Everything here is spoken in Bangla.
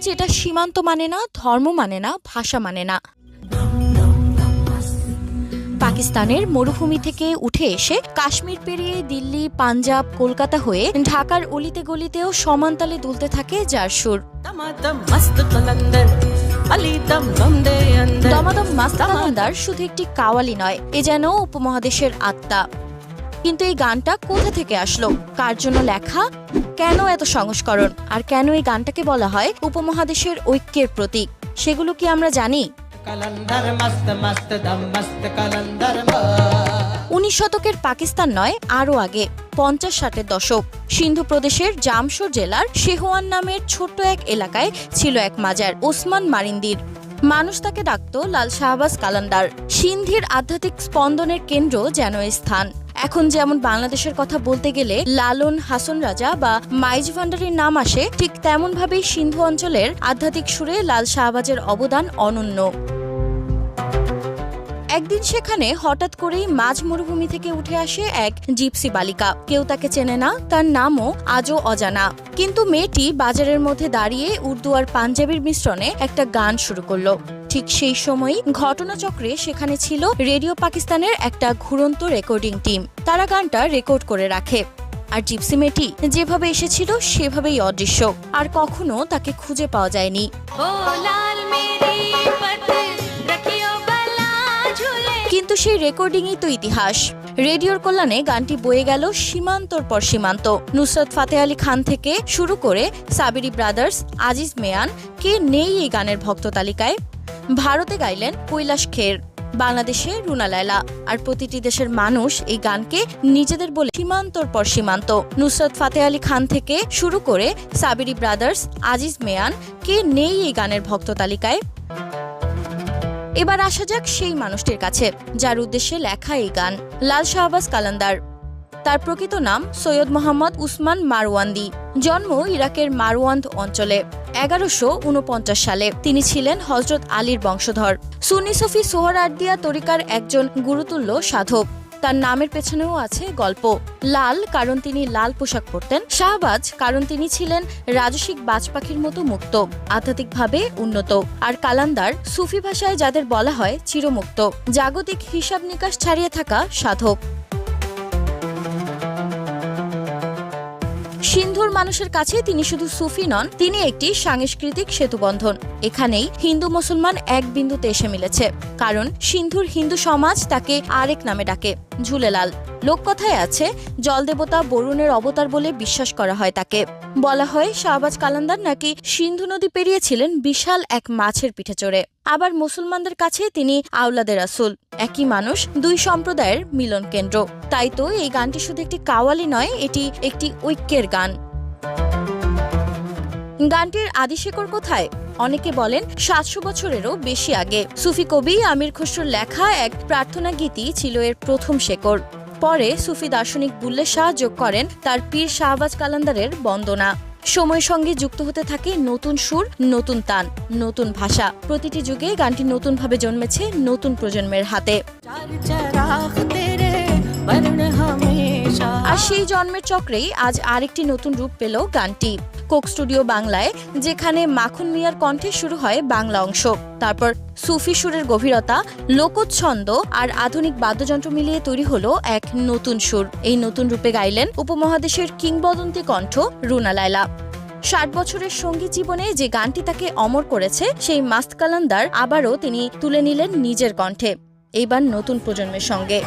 যেটা সীমান্ত মানে না ধর্ম মানে না ভাষা মানে না। পাকিস্তানের মরুভূমি থেকে উঠে এসে কাশ্মীর পেরিয়ে দিল্লি পাঞ্জাব কলকাতা হয়ে ঢাকার অলিতে গলিতেও সমানতালে দুলতে থাকে যার সুর। দমাদম মাস্তামান্দার শুধু একটি কাওয়ালি নয় এ যেন উপমহাদেশের আত্মা। কিন্তু এই গানটা কোথা থেকে আসলো? কার জন্য লেখা? কেন এত সংস্করণ? আর কেন এই গানটাকে বলা হয় উপমহাদেশের ঐক্যের প্রতীক? সেগুলো কি আমরা জানি? উনিশ শতকের পাকিস্তান নয় আরও আগে পঞ্চাশ ষাটের দশক। সিন্ধু প্রদেশের জামশোর জেলার শেহওয়ান নামের ছোট্ট এক এলাকায় ছিল এক মাজার ওসমান মারিন্দির। মানুষ তাকে ডাকত লাল শাহবাজ কালান্দার। সিন্ধির আধ্যাত্মিক স্পন্দনের কেন্দ্র যেন স্থান। এখন যেমন বাংলাদেশের কথা বলতে গেলে লালন হাসন রাজা বা মাইজ ভান্ডারির নাম আসে, ঠিক তেমনভাবেই সিন্ধু অঞ্চলের আধ্যাত্মিক সুরে লাল শাহবাজের অবদান অনন্য। একদিন সেখানে হঠাৎ করেই মাঝ মরুভূমি থেকে উঠে আসে এক জিপসি বালিকা। কেউ তাকে চেনে না, তার নামও আজও অজানা। কিন্তু মেয়েটি বাজারের মধ্যে দাঁড়িয়ে উর্দু আর পাঞ্জাবির মিশ্রণে একটা গান শুরু করল। ঠিক সেই সময়ই ঘটনাচক্রে সেখানে ছিল রেডিও পাকিস্তানের একটা ঘুরন্ত রেকর্ডিং টিম। তারা গানটা রেকর্ড করে রাখে। আর জিপসি মেটি যেভাবে এসেছিল সেভাবেই অদৃশ্য। আর কখনো তাকে খুঁজে পাওয়া যায়নি। কিন্তু সেই রেকর্ডিংই তো ইতিহাস। রেডিওর কল্যাণে গানটি বয়ে গেল সীমান্তর পর সীমান্ত। নুসরত ফাতে আলী খান থেকে শুরু করে সাবিরি ব্রাদার্স আজিজ মেয়ান কে নেই এই গানের ভক্ত তালিকায়? ভারতে গাইলেন কৈলাস খের, বাংলাদেশে রুনা লায়লা। আর প্রতিটি দেশের মানুষ এই গানকে নিজেদের বলে সীমান্তর পর সীমান্ত। নুসরত ফাতে আলী খান থেকে শুরু করে সাবিরি ব্রাদার্স, আজিজ মেয়ান, কে নেই এই গানের ভক্ত তালিকায়? এবার আসা যাক সেই মানুষটির কাছে, যার উদ্দেশ্যে লেখা এই গান, লাল শাহবাজ কালান্দার। তার প্রকৃত নাম সৈয়দ মোহাম্মদ উসমান মারওয়ান্দি। জন্ম ইরাকের মারওয়ান্দ অঞ্চলে। এগারোশো উনপঞ্চাশ সালে তিনি ছিলেন হজরত আলীর বংশধর। সুন্নি সফি সোহরার্দিয়া তরিকার একজন গুরুতুল্য সাধক। তার নামের পেছনেও আছে গল্প। লাল কারণ তিনি লাল পোশাক পরতেন, শাহবাজ কারণ তিনি ছিলেন রাজসিক বাজ পাখির মতো মুক্ত, আধ্যাত্মিকভাবে উন্নত। আর কালান্দার সুফি ভাষায় যাদের বলা হয় চিরমুক্ত। জাগতিক হিসাব নিকাশ ছাড়িয়ে থাকা সাধক। সিন্ধুর মানুষের কাছে তিনি শুধু সুফি নন, তিনি একটি সাংস্কৃতিক সেতুবন্ধন। এখানেই হিন্দু মুসলমান এক বিন্দুতে এসে মিলেছে, কারণ সিন্ধুর হিন্দু সমাজ তাকে আরেক নামে ডাকে, ঝুলেলাল। লোককথায় আছে, জলদেবতা বরুণের অবতার বলে বিশ্বাস করা হয় তাকে। বলা হয় শাহবাজ কালান্দার নাকি সিন্ধু নদী পেরিয়েছিলেন বিশাল এক মাছের পিঠে চড়ে। আবার মুসলমানদের কাছে তিনি আউলাদের রাসুল। একই মানুষ দুই সম্প্রদায়ের মিলন কেন্দ্র। তাই তো এই গানটি শুধু একটি কাওয়ালি নয়, এটি একটি ঐক্যের গান। গানটির আদিশেকর কোথায়? অনেকে বলেন সাতশো বছরেরও বেশি আগে। সুফি কবি আমির খসরুর লেখা এক প্রার্থনা গীতি ছিল এর প্রথম শেকড় পরে সুফি দার্শনিক বুল্লে শাহ যোগ করেন তার পীর শাহবাজ কালান্দারের বন্দনা। সময়ের সঙ্গে যুক্ত হতে থাকে নতুন সুর, নতুন তান নতুন ভাষা। প্রতিটি যুগে গানটি নতুনভাবে জন্মেছে নতুন প্রজন্মের হাতে। আর সেই জন্মের চক্রেই আজ আরেকটি নতুন রূপ পেল গানটি। কোক স্টুডিও বাংলায়, যেখানে মাখন মিয়ার কণ্ঠে শুরু হয় বাংলা অংশ। তারপর সুফি সুরের গভীরতা, লোকচ্ছন্দ আর আধুনিক বাদ্যযন্ত্র মিলিয়ে তৈরি হলো এক নতুন সুর। এই নতুন রূপে গাইলেন উপমহাদেশের কিংবদন্তি কণ্ঠ রুনা লাইলা ষাট বছরের সঙ্গী জীবনে যে গানটি তাকে অমর করেছে, সেই মাস্ত কালান্দার আবারও তিনি তুলে নিলেন নিজের কণ্ঠে। এবার নতুন প্রজন্মের সঙ্গে।